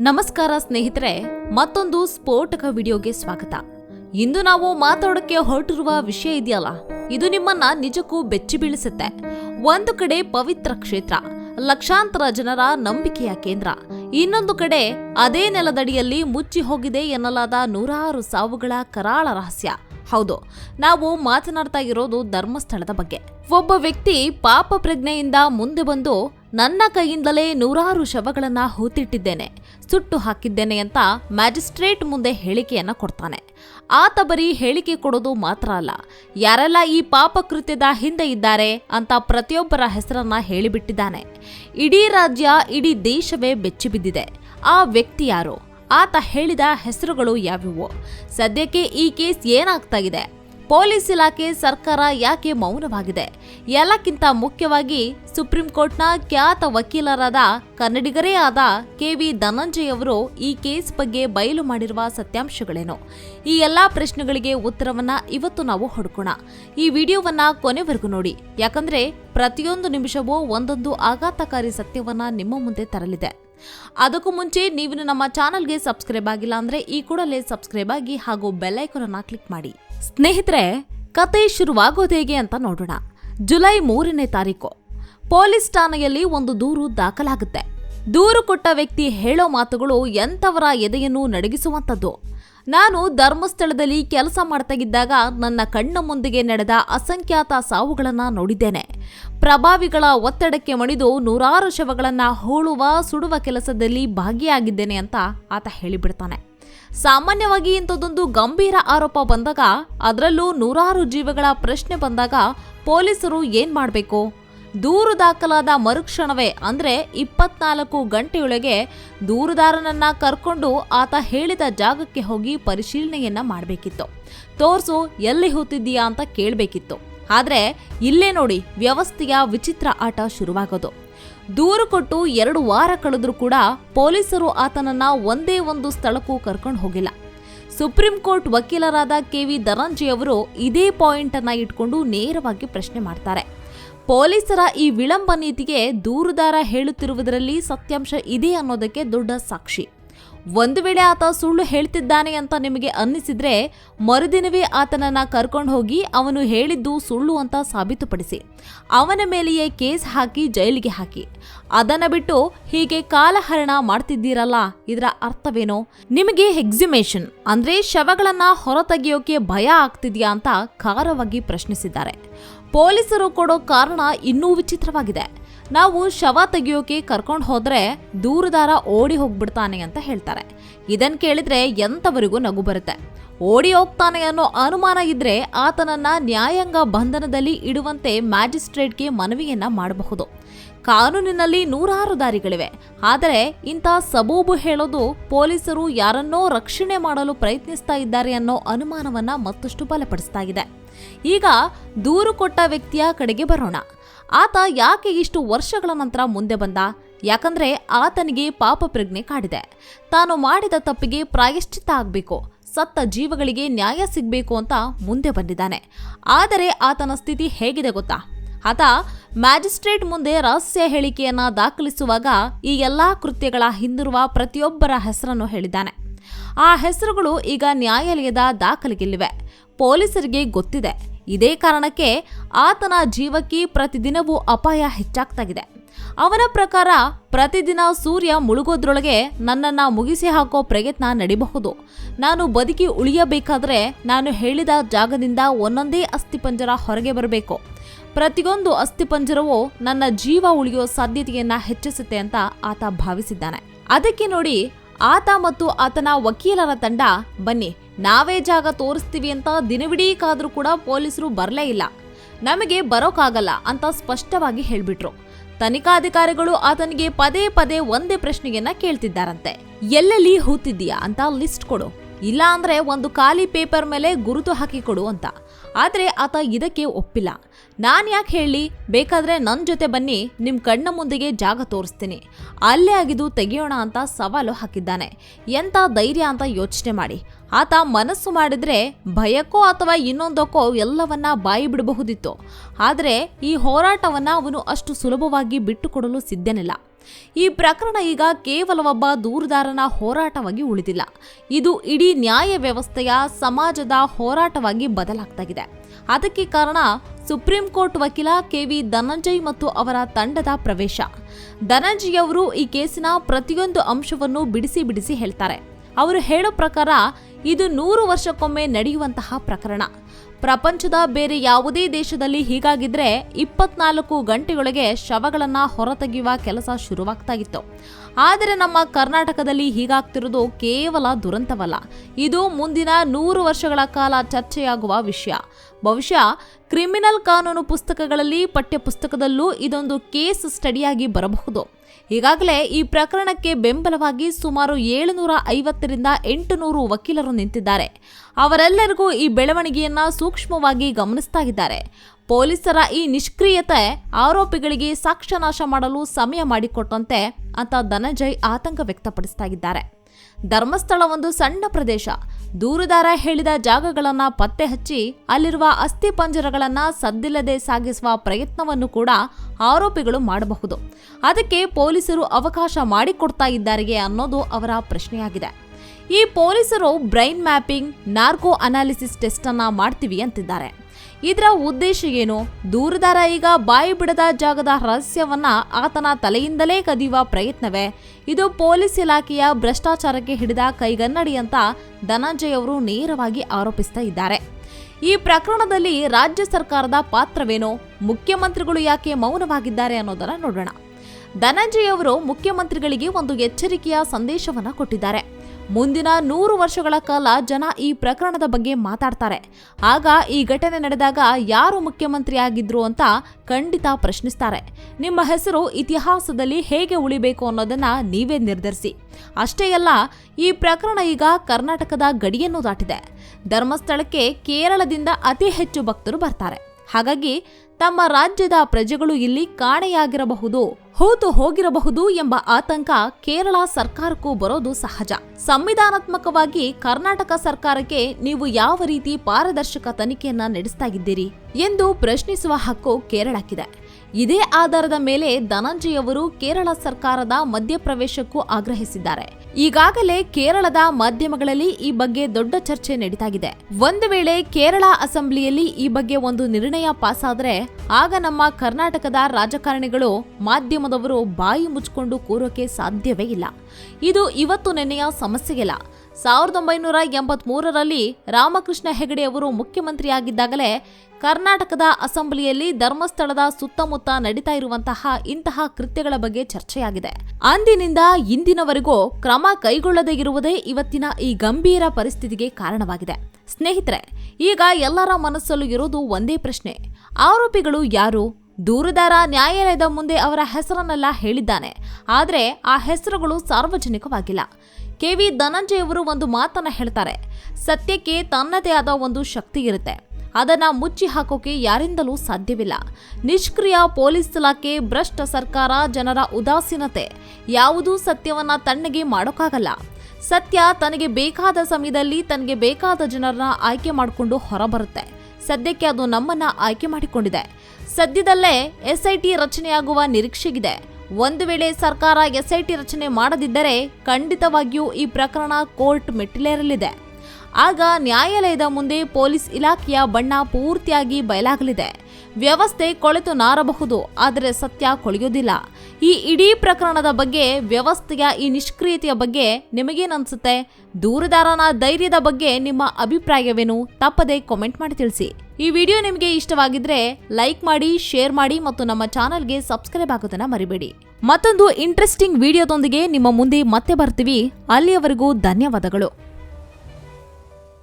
ನಮಸ್ಕಾರ ಸ್ನೇಹಿತರೆ, ಮತ್ತೊಂದು ಸ್ಫೋಟಕ ವಿಡಿಯೋಗೆ ಸ್ವಾಗತ. ಇಂದು ನಾವು ಮಾತಾಡೋಕ್ಕೆ ಹೊರಟಿರುವ ವಿಷಯ ಇದೆಯಲ್ಲ? ಇದು ನಿಮ್ಮನ್ನ ನಿಜಕ್ಕೂ ಬೆಚ್ಚಿ ಬೀಳಿಸುತ್ತೆ. ಒಂದು ಕಡೆ ಪವಿತ್ರ ಕ್ಷೇತ್ರ, ಲಕ್ಷಾಂತರ ಜನರ ನಂಬಿಕೆಯ ಕೇಂದ್ರ. ಇನ್ನೊಂದು ಕಡೆ ಅದೇ ನೆಲದಡಿಯಲ್ಲಿ ಮುಚ್ಚಿ ಹೋಗಿದೆ ಎನ್ನಲಾದ ನೂರಾರು ಸಾವುಗಳ ಕರಾಳ ರಹಸ್ಯ. ಹೌದು, ನಾವು ಮಾತನಾಡ್ತಾ ಇರೋದು ಧರ್ಮಸ್ಥಳದ ಬಗ್ಗೆ. ಒಬ್ಬ ವ್ಯಕ್ತಿ ಪಾಪ ಪ್ರಜ್ಞೆಯಿಂದ ಮುಂದೆ ಬಂದು ನನ್ನ ಕೈಯಿಂದಲೇ ನೂರಾರು ಶವಗಳನ್ನು ಹೂತಿಟ್ಟಿದ್ದೇನೆ, ಸುಟ್ಟು ಹಾಕಿದ್ದೇನೆ ಅಂತ ಮ್ಯಾಜಿಸ್ಟ್ರೇಟ್ ಮುಂದೆ ಹೇಳಿಕೆಯನ್ನು ಕೊಡ್ತಾನೆ. ಆತ ಬರೀ ಹೇಳಿಕೆ ಕೊಡೋದು ಮಾತ್ರ ಅಲ್ಲ, ಯಾರೆಲ್ಲ ಈ ಪಾಪ ಕೃತ್ಯದ ಹಿಂದೆ ಇದ್ದಾರೆ ಅಂತ ಪ್ರತಿಯೊಬ್ಬರ ಹೆಸರನ್ನ ಹೇಳಿಬಿಟ್ಟಿದ್ದಾನೆ. ಇಡೀ ರಾಜ್ಯ, ಇಡೀ ದೇಶವೇ ಬೆಚ್ಚಿಬಿದ್ದಿದೆ. ಆ ವ್ಯಕ್ತಿ ಯಾರು? ಆತ ಹೇಳಿದ ಹೆಸರುಗಳು ಯಾವ್ಯಾವು? ಸದ್ಯಕ್ಕೆ ಈ ಕೇಸ್ ಏನಾಗ್ತಾ ಇದೆ? ಪೊಲೀಸ್ ಇಲಾಖೆ ಸರ್ಕಾರ ಯಾಕೆ ಮೌನವಾಗಿದೆ? ಎಲ್ಲಕ್ಕಿಂತ ಮುಖ್ಯವಾಗಿ ಸುಪ್ರೀಂ ಕೋರ್ಟ್ನ ಖ್ಯಾತ ವಕೀಲರಾದ ಕನ್ನಡಿಗರೇ ಆದ ಕೆ ವಿ ಧನಂಜಯ್ ಅವರು ಈ ಕೇಸ್ ಬಗ್ಗೆ ಬಯಲು ಮಾಡಿರುವ ಸತ್ಯಾಂಶಗಳೇನು? ಈ ಎಲ್ಲಾ ಪ್ರಶ್ನೆಗಳಿಗೆ ಉತ್ತರವನ್ನ ಇವತ್ತು ನಾವು ಹುಡುಕೋಣ. ಈ ವಿಡಿಯೋವನ್ನ ಕೊನೆವರೆಗೂ ನೋಡಿ. ಯಾಕಂದ್ರೆ ಪ್ರತಿಯೊಂದು ನಿಮಿಷವೂ ಒಂದೊಂದು ಆಘಾತಕಾರಿ ಸತ್ಯವನ್ನ ನಿಮ್ಮ ಮುಂದೆ ತರಲಿದೆ. ಅದಕ್ಕೂ ಮುಂಚೆ ನೀವು ನಮ್ಮ ಚಾನಲ್ಗೆ ಸಬ್ಸ್ಕ್ರೈಬ್ ಆಗಿಲ್ಲ ಅಂದ್ರೆ ಈ ಕೂಡಲೇ ಸಬ್ಸ್ಕ್ರೈಬ್ ಆಗಿ ಹಾಗೂ ಬೆಲ್ ಐಕಾನ್ ಅನ್ನ ಕ್ಲಿಕ್ ಮಾಡಿ. ಸ್ನೇಹಿತರೆ, ಕತೆ ಶುರುವಾಗೋದು ಹೇಗೆ ಅಂತ ನೋಡೋಣ. ಜುಲೈ ಮೂರನೇ ತಾರೀಕು. ಪೊಲೀಸ್ ಠಾಣೆಯಲ್ಲಿ ಒಂದು ದೂರು ದಾಖಲಾಗುತ್ತೆ. ದೂರು ಕೊಟ್ಟ ವ್ಯಕ್ತಿ ಹೇಳೋ ಮಾತುಗಳು ಎಂಥವರ ಎದೆಯನ್ನು ನಡಗಿಸುವಂಥದ್ದು. ನಾನು ಧರ್ಮಸ್ಥಳದಲ್ಲಿ ಕೆಲಸ ಮಾಡ್ತಾಗಿದ್ದಾಗ ನನ್ನ ಕಣ್ಣ ಮುಂದೆಗೆ ನಡೆದ ಅಸಂಖ್ಯಾತ ಸಾವುಗಳನ್ನು ನೋಡಿದ್ದೇನೆ. ಪ್ರಭಾವಿಗಳ ಒತ್ತಡಕ್ಕೆ ಮಣಿದು ನೂರಾರು ಶವಗಳನ್ನು ಹೋಳುವ, ಸುಡುವ ಕೆಲಸದಲ್ಲಿ ಭಾಗಿಯಾಗಿದ್ದೇನೆ ಅಂತ ಆತ ಹೇಳಿಬಿಡ್ತಾನೆ. ಸಾಮಾನ್ಯವಾಗಿ ಇಂಥದ್ದೊಂದು ಗಂಭೀರ ಆರೋಪ ಬಂದಾಗ ಅದರಲ್ಲೂ ನೂರಾರು ಜೀವಗಳ ಪ್ರಶ್ನೆ ಬಂದಾಗ ಪೊಲೀಸರು ಏನ್ ಮಾಡಬೇಕು? ದೂರು ದಾಖಲಾದ ಮರುಕ್ಷಣವೇ ಅಂದ್ರೆ ಇಪ್ಪತ್ನಾಲ್ಕು ಗಂಟೆಯೊಳಗೆ ದೂರುದಾರನನ್ನ ಕರ್ಕೊಂಡು ಆತ ಹೇಳಿದ ಜಾಗಕ್ಕೆ ಹೋಗಿ ಪರಿಶೀಲನೆಯನ್ನ ಮಾಡಬೇಕಿತ್ತು. ತೋರ್ಸು ಎಲ್ಲಿ ಹೋಗ್ತಿದ್ದೀಯಾ ಅಂತ ಕೇಳಬೇಕಿತ್ತು. ಆದರೆ ಇಲ್ಲೇ ನೋಡಿ ವ್ಯವಸ್ಥೆಯ ವಿಚಿತ್ರ ಆಟ ಶುರುವಾಗೋದು. ದೂರು ಕೊಟ್ಟು ಎರಡು ವಾರ ಕಳೆದರೂ ಕೂಡ ಪೊಲೀಸರು ಆತನನ್ನ ಒಂದೇ ಒಂದು ಸ್ಥಳಕ್ಕೂ ಕರ್ಕೊಂಡು ಹೋಗಿಲ್ಲ. ಸುಪ್ರೀಂ ಕೋರ್ಟ್ ವಕೀಲರಾದ ಕೆ ವಿ ಧನಂಜಯ್ ಅವರು ಇದೇ ಪಾಯಿಂಟ್ ಅನ್ನ ಇಟ್ಕೊಂಡು ನೇರವಾಗಿ ಪ್ರಶ್ನೆ ಮಾಡ್ತಾರೆ. ಪೊಲೀಸರ ಈ ವಿಳಂಬ ನೀತಿಗೆ ದೂರುದಾರ ಹೇಳುತ್ತಿರುವುದರಲ್ಲಿ ಸತ್ಯಾಂಶ ಇದೆ ಅನ್ನೋದಕ್ಕೆ ದೊಡ್ಡ ಸಾಕ್ಷಿ. ಒಂದು ವೇಳೆ ಆತ ಸುಳ್ಳು ಹೇಳ್ತಿದ್ದಾನೆ ಅಂತ ನಿಮಗೆ ಅನ್ನಿಸಿದ್ರೆ ಮರುದಿನವೇ ಆತನನ್ನ ಕರ್ಕೊಂಡು ಹೋಗಿ ಅವನು ಹೇಳಿದ್ದು ಸುಳ್ಳು ಅಂತ ಸಾಬೀತುಪಡಿಸಿ. ಅವನ ಮೇಲೆಯೇ ಕೇಸ್ ಹಾಕಿ ಜೈಲಿಗೆ ಹಾಕಿ. ಅದನ್ನ ಬಿಟ್ಟು ಹೀಗೆ ಕಾಲಹರಣ ಮಾಡ್ತಿದ್ದೀರಲ್ಲ, ಇದರ ಅರ್ಥವೇನೋ? ನಿಮಗೆ ಎಕ್ಸಿಮೇಷನ್ ಅಂದ್ರೆ ಶವಗಳನ್ನ ಹೊರತೆಗೆಯೋಕೆ ಭಯ ಆಗ್ತಿದ್ಯಾ ಅಂತ ಖಾರವಾಗಿ ಪ್ರಶ್ನಿಸಿದ್ದಾರೆ. ಪೊಲೀಸರು ಕೊಡೋ ಕಾರಣ ಇನ್ನೂ ವಿಚಿತ್ರವಾಗಿದೆ. ನಾವು ಶವ ತೆಗೆಯೋಕೆ ಕರ್ಕೊಂಡು ಹೋದ್ರೆ ದೂರದಾರ ಓಡಿ ಹೋಗ್ಬಿಡ್ತಾನೆ ಅಂತ ಹೇಳ್ತಾರೆ. ಇದನ್ ಕೇಳಿದ್ರೆ ಎಂತವರಿಗೂ ನಗು ಬರುತ್ತೆ. ಓಡಿ ಹೋಗ್ತಾನೆ ಅನ್ನೋ ಅನುಮಾನ ಇದ್ರೆ ಆತನನ್ನ ನ್ಯಾಯಾಂಗ ಬಂಧನದಲ್ಲಿ ಇಡುವಂತೆ ಮ್ಯಾಜಿಸ್ಟ್ರೇಟ್ಗೆ ಮನವಿಯನ್ನ ಮಾಡಬಹುದು. ಕಾನೂನಿನಲ್ಲಿ ನೂರಾರು ದಾರಿಗಳಿವೆ. ಆದರೆ ಇಂಥ ಸಬೂಬು ಹೇಳೋದು ಪೊಲೀಸರು ಯಾರನ್ನೋ ರಕ್ಷಣೆ ಮಾಡಲು ಪ್ರಯತ್ನಿಸ್ತಾ ಇದ್ದಾರೆ ಅನ್ನೋ ಅನುಮಾನವನ್ನ ಮತ್ತಷ್ಟು ಬಲಪಡಿಸ್ತಾ ಇದೆ. ಈಗ ದೂರು ಕೊಟ್ಟ ವ್ಯಕ್ತಿಯ ಕಡೆಗೆ ಬರೋಣ. ಆತ ಯಾಕೆ ಇಷ್ಟು ವರ್ಷಗಳ ನಂತರ ಮುಂದೆ ಬಂದ? ಯಾಕಂದ್ರೆ ಆತನಿಗೆ ಪಾಪ ಪ್ರಜ್ಞೆ ಕಾಡಿದೆ. ತಾನು ಮಾಡಿದ ತಪ್ಪಿಗೆ ಪ್ರಾಯಶ್ಚಿತ ಆಗಬೇಕು, ಸತ್ತ ಜೀವಗಳಿಗೆ ನ್ಯಾಯ ಸಿಗಬೇಕು ಅಂತ ಮುಂದೆ ಬಂದಿದ್ದಾನೆ. ಆದರೆ ಆತನ ಸ್ಥಿತಿ ಹೇಗಿದೆ ಗೊತ್ತಾ? ಆತ ಮ್ಯಾಜಿಸ್ಟ್ರೇಟ್ ಮುಂದೆ ರಹಸ್ಯ ಹೇಳಿಕೆಯನ್ನ ದಾಖಲಿಸುವಾಗ ಈ ಎಲ್ಲಾ ಕೃತ್ಯಗಳ ಹಿಂದಿರುವ ಪ್ರತಿಯೊಬ್ಬರ ಹೆಸರನ್ನು ಹೇಳಿದ್ದಾನೆ. ಆ ಹೆಸರುಗಳು ಈಗ ನ್ಯಾಯಾಲಯದ ದಾಖಲೆಗಿಲ್ಲಿವೆ. ಪೊಲೀಸರಿಗೆ ಗೊತ್ತಿದೆ. ಇದೇ ಕಾರಣಕ್ಕೆ ಆತನ ಜೀವಕ್ಕೆ ಪ್ರತಿದಿನವೂ ಅಪಾಯ ಹೆಚ್ಚಾಗ್ತಾಗಿದೆ. ಅವನ ಪ್ರಕಾರ ಪ್ರತಿದಿನ ಸೂರ್ಯ ಮುಳುಗೋದ್ರೊಳಗೆ ನನ್ನನ್ನು ಮುಗಿಸಿ ಹಾಕೋ ಪ್ರಯತ್ನ ನಡೀಬಹುದು. ನಾನು ಬದುಕಿ ಉಳಿಯಬೇಕಾದ್ರೆ ನಾನು ಹೇಳಿದ ಜಾಗದಿಂದ ಒಂದೊಂದೇ ಅಸ್ಥಿಪಂಜರ ಹೊರಗೆ ಬರಬೇಕು. ಪ್ರತಿಯೊಂದು ಅಸ್ಥಿಪಂಜರವು ನನ್ನ ಜೀವ ಉಳಿಯೋ ಸಾಧ್ಯತೆಯನ್ನು ಹೆಚ್ಚಿಸುತ್ತೆ ಅಂತ ಆತ ಭಾವಿಸಿದ್ದಾನೆ. ಅದಕ್ಕೆ ನೋಡಿ ಆತ ಮತ್ತು ಆತನ ವಕೀಲರ ತಂಡ ಬನ್ನಿ ನಾವೇ ಜಾಗ ತೋರಿಸ್ತೀವಿ ಅಂತ ದಿನವಿಡೀ ಕಾದ್ರೂ ಕೂಡ ಪೊಲೀಸರು ಬರಲೇ ಇಲ್ಲ. ನಮಗೆ ಬರೋಕ್ಕಾಗಲ್ಲ ಅಂತ ಸ್ಪಷ್ಟವಾಗಿ ಹೇಳ್ಬಿಟ್ರು. ತನಿಖಾಧಿಕಾರಿಗಳು ಆತನಿಗೆ ಪದೇ ಪದೇ ಒಂದೇ ಪ್ರಶ್ನೆಯನ್ನ ಕೇಳ್ತಿದ್ದಾರಂತೆ. ಎಲ್ಲೆಲ್ಲಿ ಹೂತಿದ್ದೀಯಾ ಅಂತ ಲಿಸ್ಟ್ ಕೊಡು. ಇಲ್ಲ ಅಂದ್ರೆ ಒಂದು ಖಾಲಿ ಪೇಪರ್ ಮೇಲೆ ಗುರುತು ಹಾಕಿ ಕೊಡು ಅಂತ. ಆದ್ರೆ ಆತ ಇದಕ್ಕೆ ಒಪ್ಪಿಲ್ಲ. ನಾನು ಯಾಕೆ ಹೇಳಿ? ಬೇಕಾದ್ರೆ ನನ್ನ ಜೊತೆ ಬನ್ನಿ ನಿಮ್ಮ ಕಣ್ಣ ಮುಂದೆಗೆ ಜಾಗ ತೋರಿಸ್ತೀನಿ. ಅಲ್ಲೇ ಆಗಿದ್ದು ತೆಗೆಯೋಣ ಅಂತ ಸವಾಲು ಹಾಕಿದ್ದಾನೆ. ಎಂಥ ಧೈರ್ಯ ಅಂತ ಯೋಚನೆ ಮಾಡಿ. ಆತ ಮನಸ್ಸು ಮಾಡಿದ್ರೆ ಭಯಕ್ಕೋ ಅಥವಾ ಇನ್ನೊಂದಕ್ಕೋ ಎಲ್ಲವನ್ನ ಬಾಯಿ ಬಿಡಬಹುದಿತ್ತು. ಆದರೆ ಈ ಹೋರಾಟವನ್ನ ಅವನು ಅಷ್ಟು ಸುಲಭವಾಗಿ ಬಿಟ್ಟುಕೊಡಲು ಸಿದ್ಧನಿಲ್ಲ. ಈ ಪ್ರಕರಣ ಈಗ ಕೇವಲ ಒಬ್ಬ ದೂರುದಾರನ ಹೋರಾಟವಾಗಿ ಉಳಿದಿಲ್ಲ. ಇದು ಇಡೀ ನ್ಯಾಯ ವ್ಯವಸ್ಥೆಯ ಸಮಾಜದ ಹೋರಾಟವಾಗಿ ಬದಲಾಗ್ತಾಗಿದೆ. ಅದಕ್ಕೆ ಕಾರಣ ಸುಪ್ರೀಂ ಕೋರ್ಟ್ ವಕೀಲ ಕೆ ವಿ ಧನಂಜಯ್ ಮತ್ತು ಅವರ ತಂಡದ ಪ್ರವೇಶ. ಧನಂಜಯ್ ಅವರು ಈ ಕೇಸಿನ ಪ್ರತಿಯೊಂದು ಅಂಶವನ್ನು ಬಿಡಿಸಿ ಬಿಡಿಸಿ ಹೇಳ್ತಾರೆ. ಅವರು ಹೇಳೋ ಪ್ರಕಾರ ಇದು ನೂರು ವರ್ಷಕ್ಕೊಮ್ಮೆ ನಡೆಯುವಂತಹ ಪ್ರಕರಣ. ಪ್ರಪಂಚದ ಬೇರೆ ಯಾವುದೇ ದೇಶದಲ್ಲಿ ಹೀಗಾಗಿದ್ರೆ ಇಪ್ಪತ್ನಾಲ್ಕು ಗಂಟೆಯೊಳಗೆ ಶವಗಳನ್ನ ಹೊರತೆಗೆಯುವ ಕೆಲಸ ಶುರುವಾಗ್ತಾ ಇತ್ತು ಆದರೆ ನಮ್ಮ ಕರ್ನಾಟಕದಲ್ಲಿ ಹೀಗಾಗ್ತಿರೋದು ಕೇವಲ ದುರಂತವಲ್ಲ. ಇದು ಮುಂದಿನ ನೂರು ವರ್ಷಗಳ ಕಾಲ ಚರ್ಚೆಯಾಗುವ ವಿಷಯ. ಬಹುಶಃ ಕ್ರಿಮಿನಲ್ ಕಾನೂನು ಪುಸ್ತಕಗಳಲ್ಲಿ ಪಠ್ಯಪುಸ್ತಕದಲ್ಲೂ ಇದೊಂದು ಕೇಸ್ ಸ್ಟಡಿಯಾಗಿ ಬರಬಹುದು. ಈಗಾಗಲೇ ಈ ಪ್ರಕರಣಕ್ಕೆ ಬೆಂಬಲವಾಗಿ ಸುಮಾರು ಏಳುನೂರ ಐವತ್ತರಿಂದ ಎಂಟುನೂರು ವಕೀಲರು ನಿಂತಿದ್ದಾರೆ. ಅವರೆಲ್ಲರಿಗೂ ಈ ಬೆಳವಣಿಗೆಯನ್ನ ಸೂಕ್ಷ್ಮವಾಗಿ ಗಮನಿಸ್ತಾ ಇದ್ದಾರೆ. ಪೊಲೀಸರ ಈ ನಿಷ್ಕ್ರಿಯತೆ ಆರೋಪಿಗಳಿಗೆ ಸಾಕ್ಷ್ಯನಾಶ ಮಾಡಲು ಸಮಯ ಮಾಡಿಕೊಟ್ಟಂತೆ ಅಂತ ಧನಂಜಯ್ ಆತಂಕ ವ್ಯಕ್ತಪಡಿಸ್ತಾ ಇದ್ದಾರೆ. ಧರ್ಮಸ್ಥಳ ಒಂದು ಸಣ್ಣ ಪ್ರದೇಶ. ದೂರುದಾರ ಹೇಳಿದ ಜಾಗಗಳನ್ನ ಪತ್ತೆ ಹಚ್ಚಿ ಅಲ್ಲಿರುವ ಅಸ್ಥಿ ಪಂಜರಗಳನ್ನ ಸದ್ದಿಲ್ಲದೆ ಸಾಗಿಸುವ ಪ್ರಯತ್ನವನ್ನು ಕೂಡ ಆರೋಪಿಗಳು ಮಾಡಬಹುದು. ಅದಕ್ಕೆ ಪೊಲೀಸರು ಅವಕಾಶ ಮಾಡಿಕೊಡ್ತಾ ಇದ್ದಾರೆಯೇ ಅನ್ನೋದು ಅವರ ಪ್ರಶ್ನೆಯಾಗಿದೆ. ಈ ಪೊಲೀಸರು brain mapping, narco analysis test ಅನ್ನ ಮಾಡ್ತೀವಿ ಅಂತಿದ್ದಾರೆ. ಇದರ ಉದ್ದೇಶ ಏನು? ದೂರದಾರ ಈಗ ಬಾಯಿ ಬಿಡದ ಜಾಗದ ರಹಸ್ಯವನ್ನ ಆತನ ತಲೆಯಿಂದಲೇ ಕದಿಯುವ ಪ್ರಯತ್ನವೇ? ಇದು ಪೊಲೀಸ್ ಇಲಾಖೆಯ ಭ್ರಷ್ಟಾಚಾರಕ್ಕೆ ಹಿಡಿದ ಕೈಗನ್ನಡಿ ಅಂತ ಧನಂಜಯ್ ಅವರು ನೇರವಾಗಿ ಆರೋಪಿಸ್ತಾ ಇದ್ದಾರೆ. ಈ ಪ್ರಕರಣದಲ್ಲಿ ರಾಜ್ಯ ಸರ್ಕಾರದ ಪಾತ್ರವೇನು? ಮುಖ್ಯಮಂತ್ರಿಗಳು ಯಾಕೆ ಮೌನವಾಗಿದ್ದಾರೆ ಅನ್ನೋದನ್ನ ನೋಡೋಣ. ಧನಂಜಯ್ ಅವರು ಮುಖ್ಯಮಂತ್ರಿಗಳಿಗೆ ಒಂದು ಎಚ್ಚರಿಕೆಯ ಸಂದೇಶವನ್ನ ಕೊಟ್ಟಿದ್ದಾರೆ. ಮುಂದಿನ ನೂರು ವರ್ಷಗಳ ಕಾಲ ಜನ ಈ ಪ್ರಕರಣದ ಬಗ್ಗೆ ಮಾತಾಡ್ತಾರೆ. ಆಗ ಈ ಘಟನೆ ನಡೆದಾಗ ಯಾರು ಮುಖ್ಯಮಂತ್ರಿ ಆಗಿದ್ರು ಅಂತ ಖಂಡಿತ ಪ್ರಶ್ನಿಸ್ತಾರೆ. ನಿಮ್ಮ ಹೆಸರು ಇತಿಹಾಸದಲ್ಲಿ ಹೇಗೆ ಉಳಿಬೇಕು ಅನ್ನೋದನ್ನ ನೀವೇ ನಿರ್ಧರಿಸಿ. ಅಷ್ಟೇ ಅಲ್ಲ, ಈ ಪ್ರಕರಣ ಈಗ ಕರ್ನಾಟಕದ ಗಡಿಯನ್ನು ದಾಟಿದೆ. ಧರ್ಮಸ್ಥಳಕ್ಕೆ ಕೇರಳದಿಂದ ಅತಿ ಹೆಚ್ಚು ಭಕ್ತರು ಬರ್ತಾರೆ. ಹಾಗಾಗಿ ತಮ್ಮ ರಾಜ್ಯದ ಪ್ರಜೆಗಳು ಇಲ್ಲಿ ಕಾಣೆಯಾಗಿರಬಹುದು, ಹೂತು ಹೋಗಿರಬಹುದು ಎಂಬ ಆತಂಕ ಕೇರಳ ಸರ್ಕಾರಕ್ಕೂ ಬರೋದು ಸಹಜ. ಸಂವಿಧಾನಾತ್ಮಕವಾಗಿ ಕರ್ನಾಟಕ ಸರ್ಕಾರಕ್ಕೆ ನೀವು ಯಾವ ರೀತಿ ಪಾರದರ್ಶಕ ತನಿಖೆಯನ್ನ ನಡೆಸ್ತಾ ಇದ್ದೀರಿ ಎಂದು ಪ್ರಶ್ನಿಸುವ ಹಕ್ಕು ಕೇರಳಕ್ಕಿದೆ. ಇದೇ ಆಧಾರದ ಮೇಲೆ ಧನಂಜಯ್ ಅವರು ಕೇರಳ ಸರ್ಕಾರದ ಮಧ್ಯಪ್ರವೇಶಕ್ಕೂ ಆಗ್ರಹಿಸಿದ್ದಾರೆ. ಈಗಾಗಲೇ ಕೇರಳದ ಮಾಧ್ಯಮಗಳಲ್ಲಿ ಈ ಬಗ್ಗೆ ದೊಡ್ಡ ಚರ್ಚೆ ನಡೀತಾಗಿದೆ. ಒಂದು ವೇಳೆ ಕೇರಳ ಅಸೆಂಬ್ಲಿಯಲ್ಲಿ ಈ ಬಗ್ಗೆ ಒಂದು ನಿರ್ಣಯ ಪಾಸ್ ಆದ್ರೆ ಆಗ ನಮ್ಮ ಕರ್ನಾಟಕದ ರಾಜಕಾರಣಿಗಳು ಮಾಧ್ಯಮದವರು ಬಾಯಿ ಮುಚ್ಕೊಂಡು ಕೂರೋಕೆ ಸಾಧ್ಯವೇ ಇಲ್ಲ. ಇದು ಇವತ್ತು ನೆನೆಯ ಸಮಸ್ಯೆಗಿಲ್ಲ ಸಾವಿರದ ಒಂಬೈನೂರ ಎಂಬತ್ಮೂರರಲ್ಲಿ ರಾಮಕೃಷ್ಣ ಹೆಗಡೆ ಅವರು ಮುಖ್ಯಮಂತ್ರಿಯಾಗಿದ್ದಾಗಲೇ ಕರ್ನಾಟಕದ ಅಸೆಂಬ್ಲಿಯಲ್ಲಿ ಧರ್ಮಸ್ಥಳದ ಸುತ್ತಮುತ್ತ ನಡೀತಾ ಇರುವಂತಹ ಇಂತಹ ಕೃತ್ಯಗಳ ಬಗ್ಗೆ ಚರ್ಚೆಯಾಗಿದೆ. ಅಂದಿನಿಂದ ಇಂದಿನವರೆಗೂ ಕ್ರಮ ಕೈಗೊಳ್ಳದೇ ಇರುವುದೇ ಇವತ್ತಿನ ಈ ಗಂಭೀರ ಪರಿಸ್ಥಿತಿಗೆ ಕಾರಣವಾಗಿದೆ. ಸ್ನೇಹಿತರೆ, ಈಗ ಎಲ್ಲರ ಮನಸ್ಸಲ್ಲೂ ಇರೋದು ಒಂದೇ ಪ್ರಶ್ನೆ. ಆರೋಪಿಗಳು ಯಾರು? ದೂರದಾರ ನ್ಯಾಯಾಲಯದ ಮುಂದೆ ಅವರ ಹೆಸರನ್ನೆಲ್ಲ ಹೇಳಿದ್ದಾನೆ. ಆದರೆ ಆ ಹೆಸರುಗಳು ಸಾರ್ವಜನಿಕವಾಗಿಲ್ಲ. ಕೆ ವಿ ಧನಂಜಯವರು ಒಂದು ಮಾತನ್ನು ಹೇಳ್ತಾರೆ. ಸತ್ಯಕ್ಕೆ ತನ್ನದೇ ಆದ ಒಂದು ಶಕ್ತಿ ಇರುತ್ತೆ. ಅದನ್ನ ಮುಚ್ಚಿ ಹಾಕೋಕೆ ಯಾರಿಂದಲೂ ಸಾಧ್ಯವಿಲ್ಲ. ನಿಷ್ಕ್ರಿಯ ಪೊಲೀಸ್ ಇಲಾಖೆ, ಭ್ರಷ್ಟ ಸರ್ಕಾರ, ಜನರ ಉದಾಸೀನತೆ. ಯಾವುದೂ ಸತ್ಯವನ್ನ ತಣ್ಣಗೆ ಮಾಡೋಕ್ಕಾಗಲ್ಲ. ಸತ್ಯ ತನಗೆ ಬೇಕಾದ ಸಮಯದಲ್ಲಿ ತನಗೆ ಬೇಕಾದ ಜನರನ್ನ ಆಯ್ಕೆ ಮಾಡಿಕೊಂಡು ಹೊರಬರುತ್ತೆ. ಸದ್ಯಕ್ಕೆ ಅದು ನಮ್ಮನ್ನ ಆಯ್ಕೆ ಮಾಡಿಕೊಂಡಿದೆ. ಸದ್ಯದಲ್ಲೇ ಎಸ್ಐಟಿ ರಚನೆಯಾಗುವ ನಿರೀಕ್ಷೆಗಿದೆ. ಒಂದು ವೇಳೆ ಸರ್ಕಾರ ಎಸ್ಐಟಿ ರಚನೆ ಮಾಡದಿದ್ದರೆ ಖಂಡಿತವಾಗಿಯೂ ಈ ಪ್ರಕರಣ ಕೋರ್ಟ್ ಮೆಟ್ಟಿಲೇರಲಿದೆ. ಆಗ ನ್ಯಾಯಾಲಯದ ಮುಂದೆ ಪೊಲೀಸ್ ಇಲಾಖೆಯ ಬಣ್ಣ ಪೂರ್ತಿಯಾಗಿ ಬಯಲಾಗಲಿದೆ. ವ್ಯವಸ್ಥೆ ಕೊಳೆತು ನಾರಬಹುದು, ಆದರೆ ಸತ್ಯ ಕೊಳೆಯುವುದಿಲ್ಲ. ಈ ಇಡೀ ಪ್ರಕರಣದ ಬಗ್ಗೆ ವ್ಯವಸ್ಥೆಯ ಈ ನಿಷ್ಕ್ರಿಯತೆಯ ಬಗ್ಗೆ ನಿಮಗೇನನ್ಸುತ್ತೆ? ದೂರದಾರನ ಧೈರ್ಯದ ಬಗ್ಗೆ ನಿಮ್ಮ ಅಭಿಪ್ರಾಯವೇನು? ತಪ್ಪದೆ ಕಾಮೆಂಟ್ ಮಾಡಿ ತಿಳಿಸಿ. ಈ ವಿಡಿಯೋ ನಿಮಗೆ ಇಷ್ಟವಾಗಿದ್ರೆ ಲೈಕ್ ಮಾಡಿ, ಶೇರ್ ಮಾಡಿ ಮತ್ತು ನಮ್ಮ ಚಾನಲ್ಗೆ ಸಬ್ಸ್ಕ್ರೈಬ್ ಆಗೋದನ್ನ ಮರಿಬೇಡಿ. ಮತ್ತೊಂದು ಇಂಟ್ರೆಸ್ಟಿಂಗ್ ವಿಡಿಯೋದೊಂದಿಗೆ ನಿಮ್ಮ ಮುಂದೆ ಮತ್ತೆ ಬರ್ತೀವಿ. ಅಲ್ಲಿಯವರೆಗೂ ಧನ್ಯವಾದಗಳು.